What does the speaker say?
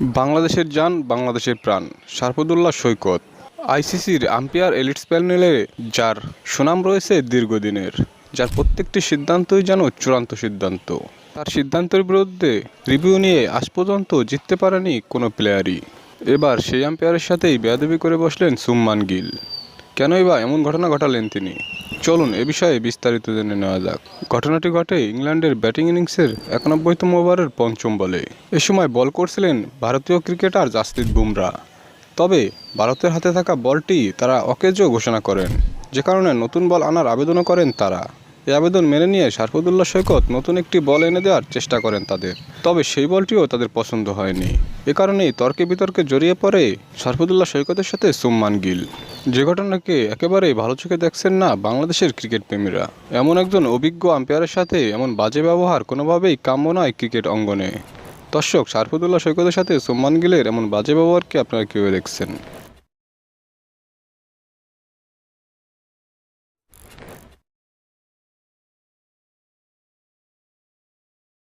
বাংলাদেশের যান, বাংলাদেশের প্রাণ। শারফুদুল্লাহ সৈকত। আইসিসির আম্পায়ার এলিটস প্যানেলে যার সুনাম রয়েছে দীর্ঘদিনের, যার প্রত্যেকটি সিদ্ধান্তই যেন চূড়ান্ত সিদ্ধান্ত। তার সিদ্ধান্তের বিরুদ্ধে রিভিউ নিয়ে আজ পর্যন্ত জিততে পারেনি কোনো প্লেয়ারই। এবার সেই আম্পায়ারের সাথেই বেয়াদবি করে বসলেন সুম্মান গিল। কেনই বা এমন ঘটনা ঘটালেন তিনি? চলুন এ বিষয়ে বিস্তারিত জেনে নেওয়া যাক। ঘটনাটি ঘটে ইংল্যান্ডের ব্যাটিং ইনিংসের একানব্বইতম ওভারের পঞ্চম বলে। এ সময় বল করছিলেন ভারতীয় ক্রিকেটার জাসপ্রীত বুমরা। তবে ভারতের হাতে থাকা বলটি তারা অকেজো ঘোষণা করেন। যে কারণে নতুন বল আনার আবেদনও করেন তারা। এই আবেদন মেনে নিয়ে শারফুদুল্লাহ সৈকত নতুন একটি বল এনে দেওয়ার চেষ্টা করেন তাদের। তবে সেই বলটিও তাদের পছন্দ হয়নি। এ কারণেই তর্কে বিতর্কে জড়িয়ে পড়ে সরফুদুল্লাহ সৈকতের সাথে সুম্মান গিল। যে ঘটনাকে একেবারেই ভালো চোখে দেখছেন না বাংলাদেশের ক্রিকেট প্রেমীরা। এমন একজন অভিজ্ঞ আম্পায়ারের সাথে এমন বাজে ব্যবহার কোনোভাবেই কাম্য নয় ক্রিকেট অঙ্গনে। দর্শক শারফুদুল্লাহ সৈকতের সাথে সুম্মান গিলের এমন বাজে ব্যবহারকে আপনারা কীভাবে দেখছেন?